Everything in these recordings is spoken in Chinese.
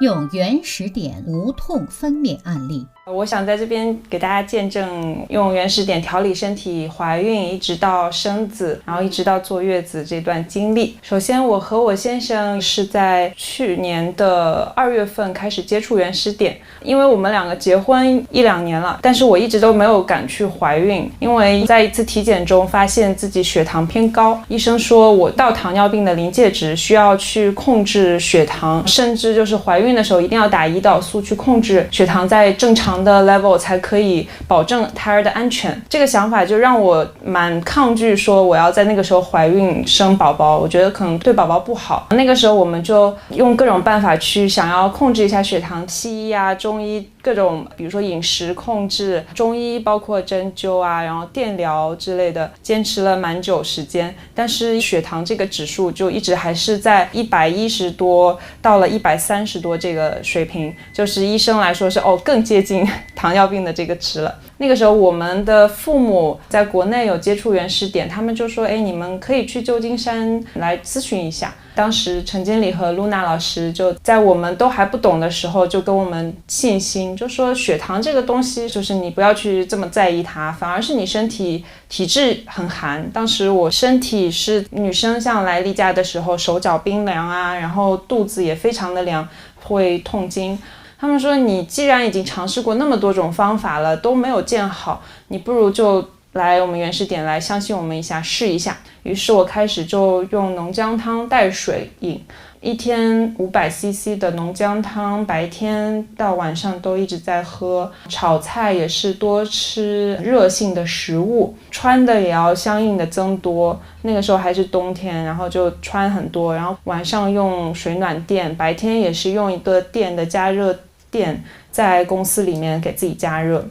用原始点无痛分娩案例。我想在这边给大家见证用原始点调理身体、怀孕一直到生子，然后一直到坐月子这段经历。首先，我和我先生是在去年的二月份开始接触原始点，因为我们两个结婚一两年了，但是我一直都没有敢去怀孕，因为在一次体检中发现自己血糖偏高，医生说我到糖尿病的临界值，需要去控制血糖，甚至就是怀孕孕的时候一定要打胰岛素去控制血糖在正常。的 level 才可以保证胎儿的安全，这个想法就让我蛮抗拒，说我要在那个时候怀孕生宝宝，我觉得可能对宝宝不好。那个时候我们就用各种办法去想要控制一下血糖，西医啊、中医各种，比如说饮食控制，中医包括针灸啊，然后电疗之类的，坚持了蛮久时间，但是血糖这个指数就一直还是在一百一十多到了一百三十多这个水平，就是医生来说是哦更接近。糖尿病的这个值了。那个时候，我们的父母在国内有接触原始点，他们就说：“哎，你们可以去旧金山来咨询一下。”当时陈经理和露娜老师就在我们都还不懂的时候，就跟我们信心，就说血糖这个东西，就是你不要去这么在意它，反而是你身体体质很寒。当时我身体是女生，像来例假的时候，手脚冰凉啊，然后肚子也非常的凉，会痛经。他们说：“你既然已经尝试过那么多种方法了，都没有见好，你不如就来我们原始点来，相信我们一下，试一下。”于是我开始就用浓姜汤代水饮，一天五百 CC 的浓姜汤，白天到晚上都一直在喝。炒菜也是多吃热性的食物，穿的也要相应的增多。那个时候还是冬天，然后就穿很多，然后晚上用水暖垫，白天也是用一个电的加热。垫在公司里面给自己加热，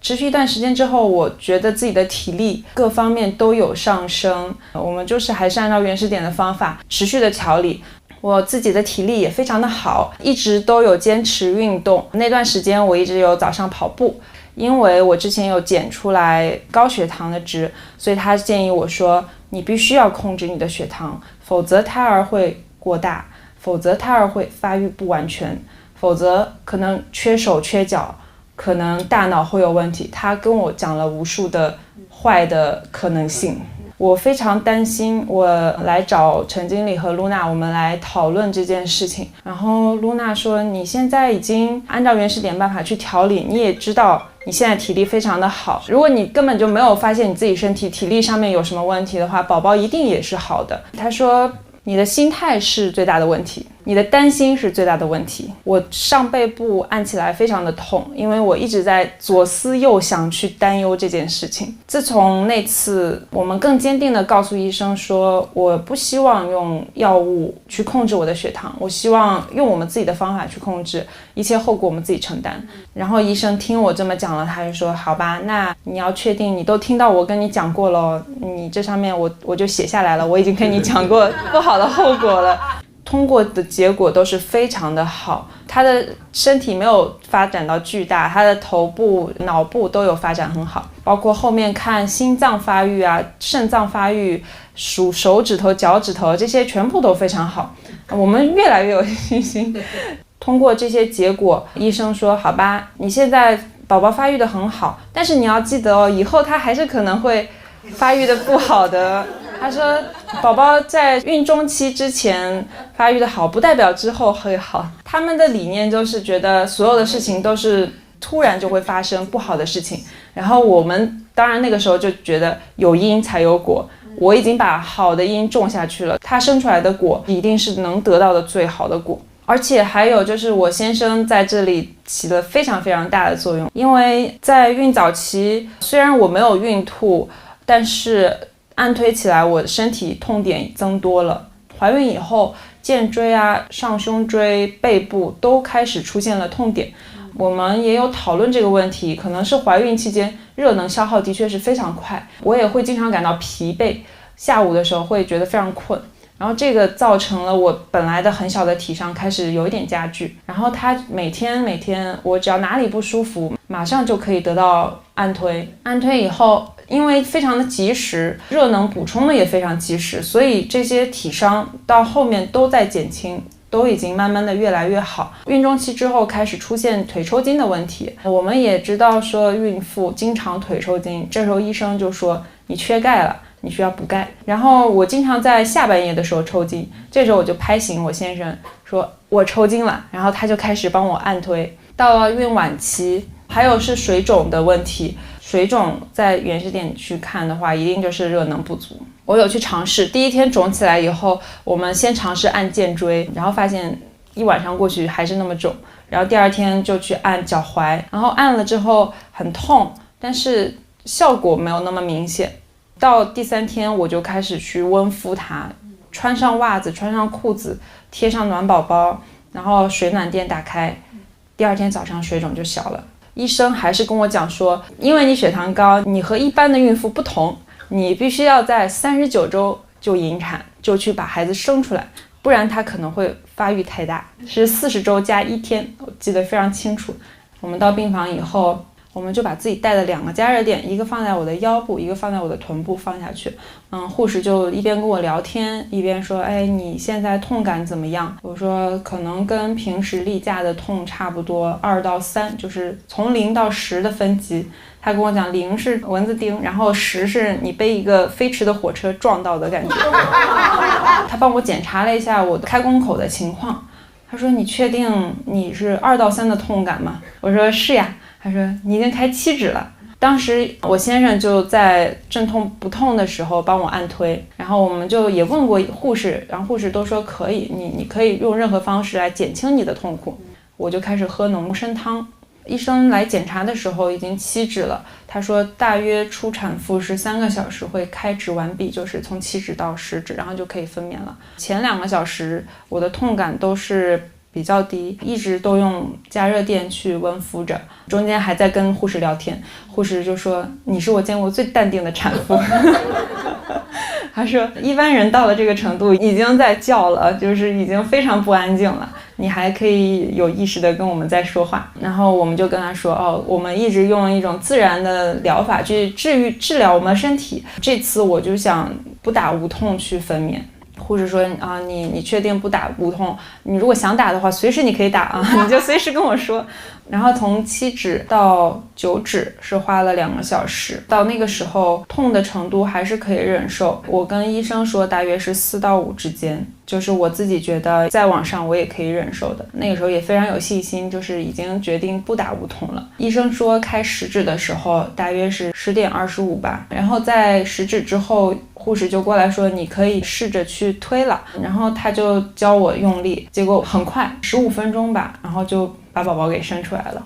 持续一段时间之后，我觉得自己的体力各方面都有上升。我们就是还是按照原始点的方法持续的调理，我自己的体力也非常的好，一直都有坚持运动。那段时间我一直有早上跑步，因为我之前有检出来高血糖的值，所以他建议我说你必须要控制你的血糖，否则胎儿会过大，否则胎儿会发育不完全。否则可能缺手缺脚，可能大脑会有问题。他跟我讲了无数的坏的可能性，我非常担心。我来找陈经理和露娜，我们来讨论这件事情。然后露娜说：“你现在已经按照原始点办法去调理，你也知道你现在体力非常的好。如果你根本就没有发现你自己身体体力上面有什么问题的话，宝宝一定也是好的。”她说：“你的心态是最大的问题。”你的担心是最大的问题。我上背部按起来非常的痛，因为我一直在左思右想去担忧这件事情。自从那次，我们更坚定地告诉医生说，我不希望用药物去控制我的血糖，我希望用我们自己的方法去控制，一切后果我们自己承担。然后医生听我这么讲了，他就说：“好吧，那你要确定你都听到我跟你讲过了，你这上面我我就写下来了，我已经跟你讲过不好的后果了。”通过的结果都是非常的好，他的身体没有发展到巨大，他的头部、脑部都有发展很好，包括后面看心脏发育啊、肾脏发育、数手指头、脚趾头这些全部都非常好，我们越来越有信心。通过这些结果，医生说：“好吧，你现在宝宝发育的很好，但是你要记得哦，以后他还是可能会发育的不好的。”他说：“宝宝在孕中期之前发育的好，不代表之后会好。他们的理念就是觉得所有的事情都是突然就会发生不好的事情。然后我们当然那个时候就觉得有因才有果。我已经把好的因种下去了，他生出来的果一定是能得到的最好的果。而且还有就是我先生在这里起了非常非常大的作用，因为在孕早期虽然我没有孕吐，但是。”按推起来，我的身体痛点增多了。怀孕以后，肩椎啊、上胸椎、背部都开始出现了痛点。我们也有讨论这个问题，可能是怀孕期间热能消耗的确是非常快，我也会经常感到疲惫，下午的时候会觉得非常困。然后这个造成了我本来的很小的体伤开始有一点加剧。然后他每天每天，我只要哪里不舒服，马上就可以得到按推。按推以后。因为非常的及时，热能补充的也非常及时，所以这些体伤到后面都在减轻。都已经慢慢的越来越好。孕中期之后开始出现腿抽筋的问题，我们也知道说孕妇经常腿抽筋，这时候医生就说你缺钙了，你需要补钙。然后我经常在下半夜的时候抽筋，这时候我就拍醒我先生，说我抽筋了，然后他就开始帮我按推。到了孕晚期，还有是水肿的问题。水肿在原始点去看的话，一定就是热能不足。我有去尝试，第一天肿起来以后，我们先尝试按肩椎，然后发现一晚上过去还是那么肿，然后第二天就去按脚踝，然后按了之后很痛，但是效果没有那么明显。到第三天我就开始去温敷它，穿上袜子，穿上裤子，贴上暖宝宝，然后水暖垫打开，第二天早上水肿就小了。医生还是跟我讲说，因为你血糖高，你和一般的孕妇不同，你必须要在三十九周就引产，就去把孩子生出来，不然他可能会发育太大。是四十周加一天，我记得非常清楚。我们到病房以后。我们就把自己带的两个加热垫，一个放在我的腰部，一个放在我的臀部放下去。嗯，护士就一边跟我聊天，一边说：“哎，你现在痛感怎么样？”我说：“可能跟平时例假的痛差不多，二到三，就是从零到十的分级。”他跟我讲，零是蚊子叮，然后十是你被一个飞驰的火车撞到的感觉。他帮我检查了一下我的开宫口的情况，他说：“你确定你是二到三的痛感吗？”我说：“是呀。”他说你已经开七指了。当时我先生就在阵痛不痛的时候帮我按推，然后我们就也问过护士，然后护士都说可以，你你可以用任何方式来减轻你的痛苦。我就开始喝浓参汤。医生来检查的时候已经七指了，他说大约出产妇是三个小时会开指完毕，就是从七指到十指，然后就可以分娩了。前两个小时我的痛感都是。比较低，一直都用加热垫去温敷着，中间还在跟护士聊天，护士就说：“你是我见过最淡定的产妇。”他说：“一般人到了这个程度，已经在叫了，就是已经非常不安静了，你还可以有意识的跟我们在说话。”然后我们就跟他说：“哦，我们一直用一种自然的疗法去治愈、治疗我们的身体，这次我就想不打无痛去分娩。”护士说啊，你你确定不打无痛？你如果想打的话，随时你可以打啊，你就随时跟我说。然后从七指到九指是花了两个小时，到那个时候痛的程度还是可以忍受。我跟医生说大约是四到五之间，就是我自己觉得再往上我也可以忍受的。那个时候也非常有信心，就是已经决定不打无痛了。医生说开十指的时候大约是十点二十五吧，然后在十指之后。护士就过来说：“你可以试着去推了。”然后他就教我用力，结果很快，十五分钟吧，然后就把宝宝给生出来了。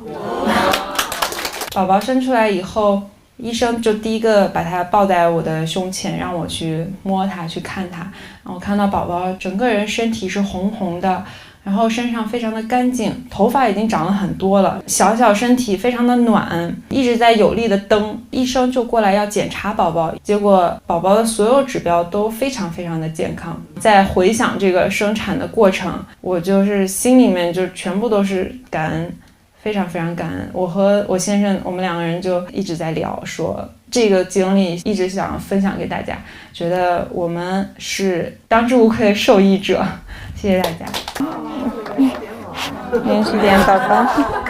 宝宝生出来以后，医生就第一个把他抱在我的胸前，让我去摸他，去看他。然后看到宝宝整个人身体是红红的。然后身上非常的干净，头发已经长了很多了，小小身体非常的暖，一直在有力的蹬。医生就过来要检查宝宝，结果宝宝的所有指标都非常非常的健康。在回想这个生产的过程，我就是心里面就全部都是感恩，非常非常感恩。我和我先生，我们两个人就一直在聊，说这个经历一直想分享给大家，觉得我们是当之无愧的受益者。谢谢大家。连续点宝宝。